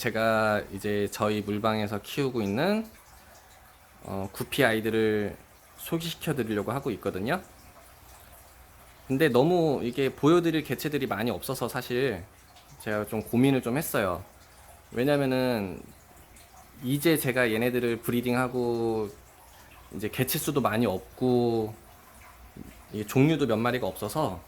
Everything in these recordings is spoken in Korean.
제가 이제 저희 물방에서 키우고 있는 어, 구피 아이들을 소개시켜 드리려고 하고 있거든요. 근데 너무 이게 보여드릴 개체들이 많이 없어서 사실 제가 좀 고민을 좀 했어요. 왜냐면은 이제 제가 얘네들을 브리딩하고 이제 개체 수도 많이 없고 종류도 몇 마리가 없어서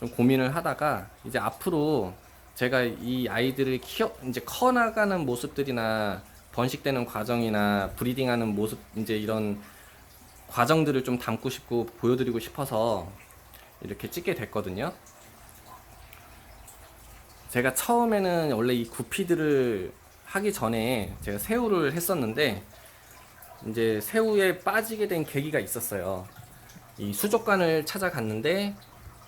좀 고민을 하다가 이제 앞으로 제가 이 아이들을 키워 이제 커 나가는 모습들이나 번식되는 과정이나 브리딩하는 모습 이제 이런 과정들을 좀 담고 싶고 보여드리고 싶어서 이렇게 찍게 됐거든요. 제가 처음에는 원래 이 구피들을 하기 전에 제가 새우를 했었는데 이제 새우에 빠지게 된 계기가 있었어요. 이 수족관을 찾아갔는데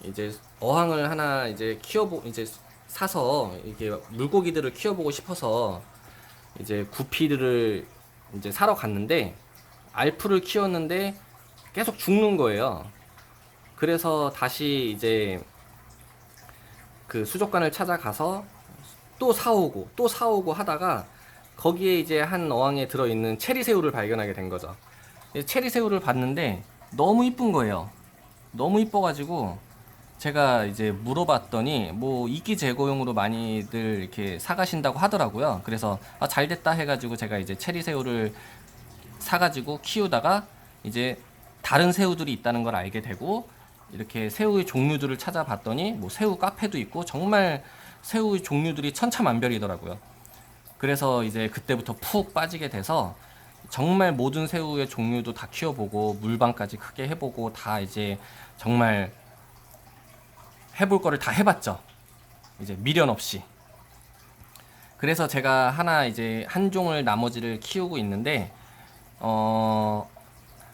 이제 어항을 하나 이제 키워보 이제 사서 이게 물고기들을 키워보고 싶어서 이제 구피들을 이제 사러 갔는데 알프를 키웠는데 계속 죽는 거예요. 그래서 다시 이제 그 수족관을 찾아가서 또 사오고 또 사오고 하다가 거기에 이제 한 어항에 들어있는 체리 새우를 발견하게 된 거죠. 이 체리 새우를 봤는데 너무 이쁜 거예요. 너무 이뻐가지고 제가 이제 물어봤더니 뭐 이끼 제거용으로 많이들 이렇게 사가신다고 하더라고요. 그래서 아, 잘 됐다 해가지고 제가 이제 체리 새우를 사가지고 키우다가 이제 다른 새우들이 있다는 걸 알게 되고 이렇게 새우의 종류들을 찾아봤더니 뭐 새우 카페도 있고 정말 새우의 종류들이 천차만별이더라고요. 그래서 이제 그때부터 푹 빠지게 돼서 정말 모든 새우의 종류도 다 키워보고 물방까지 크게 해보고 다 이제 정말 해볼 거를 다 해봤죠. 이제 미련 없이. 그래서 제가 하나 이제 한 종을 나머지를 키우고 있는데 어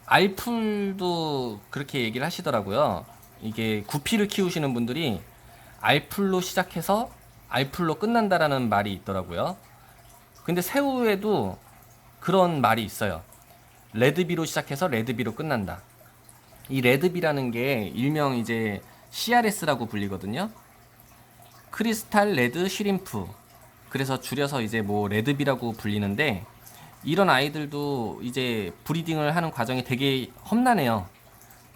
알풀도 그렇게 얘기를 하시더라고요. 이게 구피를 키우시는 분들이 알풀로 시작해서 알풀로 끝난다라는 말이 있더라고요. 근데 새우에도 그런 말이 있어요. 레드비로 시작해서 레드비로 끝난다. 이 레드비라는 게 일명 이제 CRS라고 불리거든요. 크리스탈 레드 쉬림프. 그래서 줄여서 이제 뭐 레드비라고 불리는데 이런 아이들도 이제 브리딩을 하는 과정이 되게 험난해요.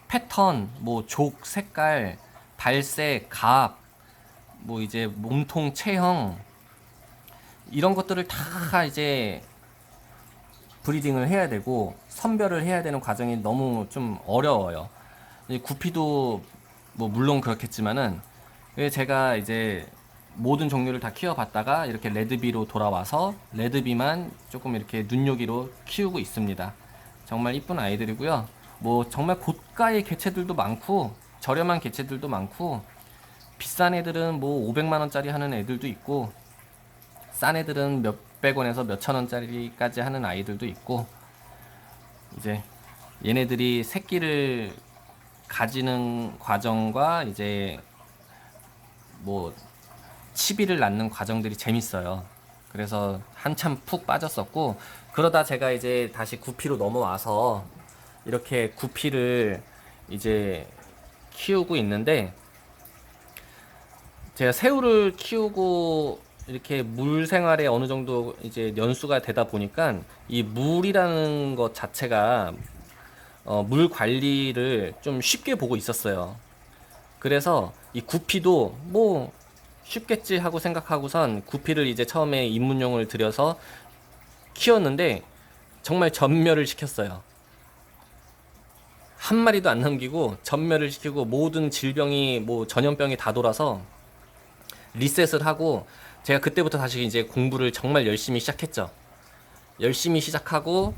패턴, 뭐 족, 색깔, 발색, 갑, 뭐 이제 몸통 체형 이런 것들을 다 이제 브리딩을 해야 되고 선별을 해야 되는 과정이 너무 좀 어려워요. 이 구피도 뭐 물론 그렇겠지만은 왜 제가 이제 모든 종류를 다 키워봤다가 이렇게 레드비로 돌아와서 레드비만 조금 이렇게 눈요기로 키우고 있습니다. 정말 이쁜 아이들이고요. 뭐 정말 고가의 개체들도 많고 저렴한 개체들도 많고 비싼 애들은 뭐 500만 원짜리 하는 애들도 있고 싼 애들은 몇백 원에서 몇천 원짜리까지 하는 아이들도 있고 이제 얘네들이 새끼를 가지는 과정과 이제 뭐 치비를 낳는 과정들이 재밌어요. 그래서 한참 푹 빠졌었고 그러다 제가 이제 다시 구피로 넘어와서 이렇게 구피를 이제 키우고 있는데 제가 새우를 키우고 이렇게 물 생활에 어느 정도 이제 연수가 되다 보니까 이 물이라는 것 자체가 어, 물 관리를 좀 쉽게 보고 있었어요. 그래서 이 구피도 뭐 쉽겠지 하고 생각하고선 구피를 이제 처음에 입문용을 들여서 키웠는데 정말 전멸을 시켰어요. 한 마리도 안 남기고 전멸을 시키고 모든 질병이 뭐 전염병이 다 돌아서 리셋을 하고 제가 그때부터 다시 이제 공부를 정말 열심히 시작했죠. 열심히 시작하고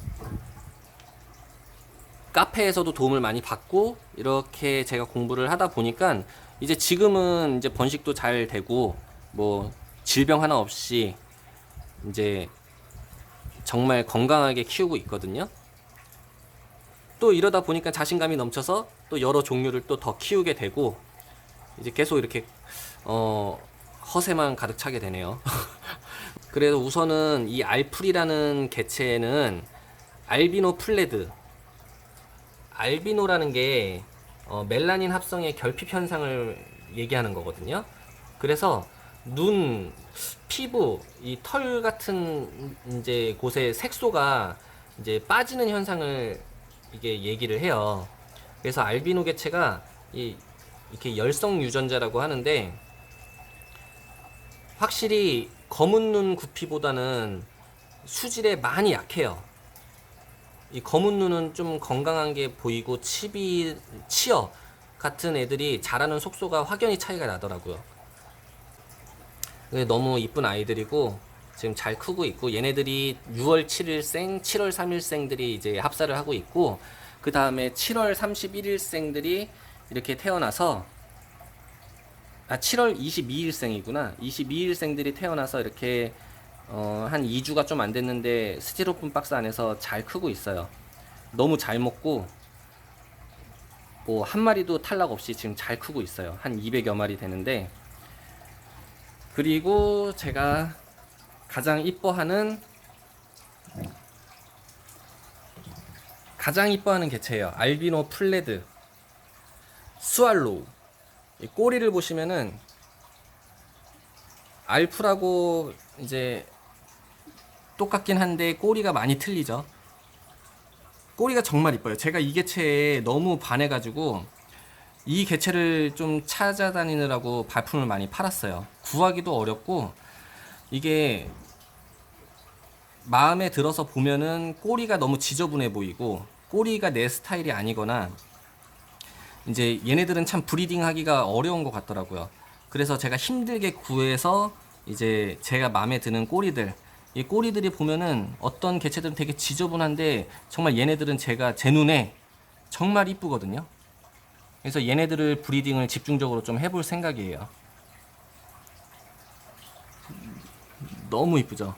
카페에서도 도움을 많이 받고 이렇게 제가 공부를 하다 보니까 이제 지금은 이제 번식도 잘 되고 뭐 질병 하나 없이 이제 정말 건강하게 키우고 있거든요. 또 이러다 보니까 자신감이 넘쳐서 또 여러 종류를 또 더 키우게 되고 이제 계속 이렇게 어 허세만 가득 차게 되네요. 그래서 우선은 이 알풀이라는 개체는 알비노 플레드 알비노라는 게 어, 멜라닌 합성의 결핍 현상을 얘기하는 거거든요. 그래서 눈, 피부, 이 털 같은 이제 곳에 색소가 이제 빠지는 현상을 이게 얘기를 해요. 그래서 알비노 개체가 이 이렇게 열성 유전자라고 하는데 확실히 검은 눈 구피보다는 수질에 많이 약해요. 이 검은 눈은 좀 건강한 게 보이고 치비 치어 같은 애들이 자라는 속도가 확연히 차이가 나더라고요. 너무 이쁜 아이들이고 지금 잘 크고 있고 얘네들이 6월 7일생, 7월 3일생들이 이제 합사를 하고 있고 그 다음에 7월 31일생들이 이렇게 태어나서 아 7월 22일생이구나 22일생들이 태어나서 이렇게 어, 한 2주가 좀 안 됐는데 스티로폼 박스 안에서 잘 크고 있어요. 너무 잘 먹고 뭐 한 마리도 탈락 없이 지금 잘 크고 있어요. 한 200여 마리 되는데 그리고 제가 가장 이뻐하는 가장 이뻐하는 개체예요. 알비노 플레드 스왈로우. 이 꼬리를 보시면은 알프라고 이제 똑같긴 한데 꼬리가 많이 틀리죠. 꼬리가 정말 이뻐요. 제가 이 개체에 너무 반해가지고 이 개체를 좀 찾아다니느라고 발품을 많이 팔았어요. 구하기도 어렵고 이게 마음에 들어서 보면은 꼬리가 너무 지저분해 보이고 꼬리가 내 스타일이 아니거나 이제 얘네들은 참 브리딩 하기가 어려운 것 같더라고요. 그래서 제가 힘들게 구해서 이제 제가 마음에 드는 꼬리들 이 꼬리들이 보면은 어떤 개체들은 되게 지저분한데 정말 얘네들은 제가 제 눈에 정말 이쁘거든요. 그래서 얘네들을 브리딩을 집중적으로 좀 해볼 생각이에요. 너무 이쁘죠.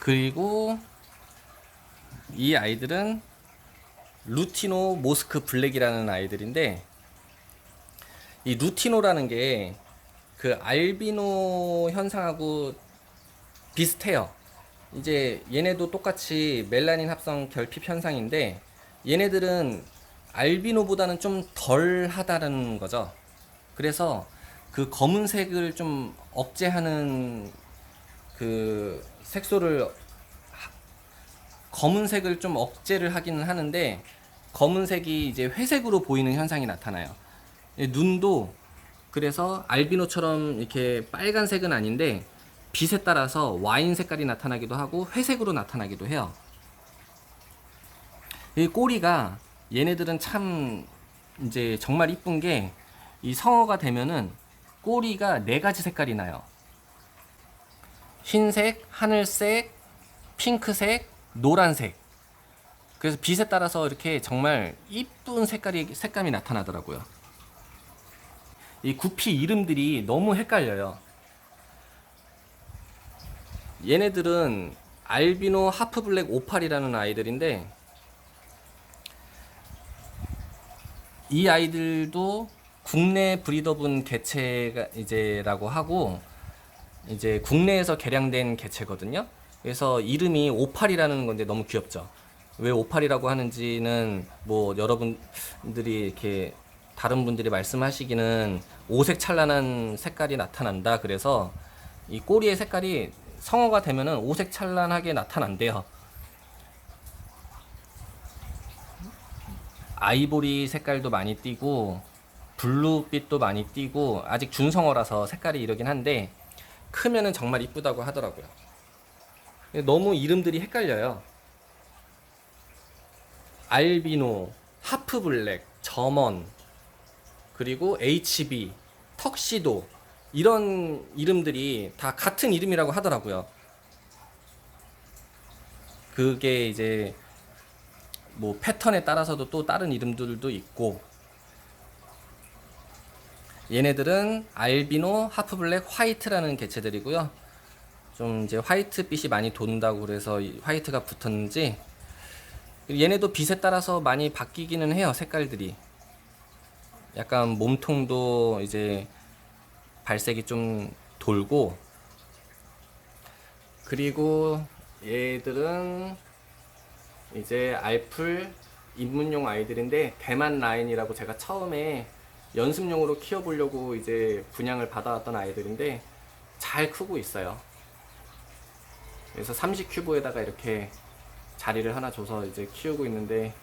그리고 이 아이들은 루티노 모스크 블랙이라는 아이들인데 이 루티노라는 게 그 알비노 현상하고 비슷해요. 이제 얘네도 똑같이 멜라닌 합성 결핍 현상인데 얘네들은 알비노보다는 좀 덜 하다라는 거죠. 그래서 그 검은색을 좀 억제하는 그 색소를 하- 검은색을 좀 억제를 하기는 하는데 검은색이 이제 회색으로 보이는 현상이 나타나요. 예, 눈도 그래서 알비노처럼 이렇게 빨간색은 아닌데 빛에 따라서 와인 색깔이 나타나기도 하고 회색으로 나타나기도 해요. 이 꼬리가 얘네들은 참 이제 정말 이쁜 게 이 성어가 되면은 꼬리가 네 가지 색깔이 나요. 흰색, 하늘색, 핑크색, 노란색. 그래서 빛에 따라서 이렇게 정말 이쁜 색깔이 색감이 나타나더라고요. 이 구피 이름들이 너무 헷갈려요. 얘네들은 알비노 하프 블랙 오팔이라는 아이들인데 이 아이들도 국내 브리더분 개체가 이제라고 하고 이제 국내에서 개량된 개체거든요. 그래서 이름이 오팔이라는 건데 너무 귀엽죠. 왜 오팔이라고 하는지는 뭐 여러분들이 이렇게 다른 분들이 말씀하시기는 오색 찬란한 색깔이 나타난다. 그래서 이 꼬리의 색깔이 성어가 되면은 오색 찬란하게 나타난대요. 아이보리 색깔도 많이 띄고 블루빛도 많이 띄고 아직 준성어라서 색깔이 이러긴 한데 크면은 정말 이쁘다고 하더라고요. 너무 이름들이 헷갈려요. 알비노, 하프블랙, 점원, 그리고 HB, 턱시도 이런 이름들이 다 같은 이름이라고 하더라고요. 그게 이제 뭐 패턴에 따라서도 또 다른 이름들도 있고 얘네들은 알비노, 하프블랙, 화이트라는 개체들이고요. 좀 이제 화이트빛이 많이 돈다고 그래서 이 화이트가 붙었는지 얘네도 빛에 따라서 많이 바뀌기는 해요 색깔들이 약간 몸통도 이제 발색이 좀 돌고 그리고 얘들은 이제 알풀 입문용 아이들인데 대만 라인이라고 제가 처음에 연습용으로 키워보려고 이제 분양을 받아왔던 아이들인데 잘 크고 있어요. 그래서 30큐브에다가 이렇게 자리를 하나 줘서 이제 키우고 있는데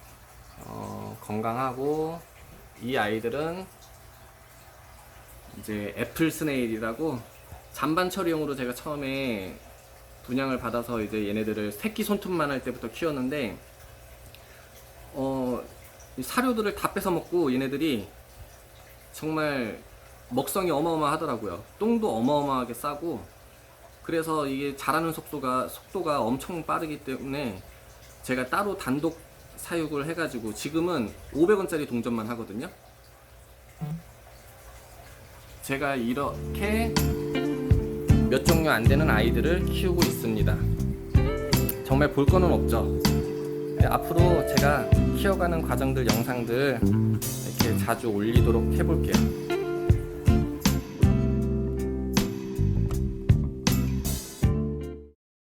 어, 건강하고 이 아이들은 이제 애플 스네일이라고 잔반 처리용으로 제가 처음에 분양을 받아서 이제 얘네들을 새끼 손톱만 할 때부터 키웠는데 어, 이 사료들을 다 뺏어 먹고 얘네들이 정말 먹성이 어마어마하더라고요. 똥도 어마어마하게 싸고 그래서 이게 자라는 속도가 속도가 엄청 빠르기 때문에 제가 따로 단독 사육을 해가지고 지금은 500원짜리 동전만 하거든요. 제가 이렇게 몇 종류 안 되는 아이들을 키우고 있습니다. 정말 볼 거는 없죠. 네, 앞으로 제가 키워가는 과정들 영상들 이렇게 자주 올리도록 해볼게요.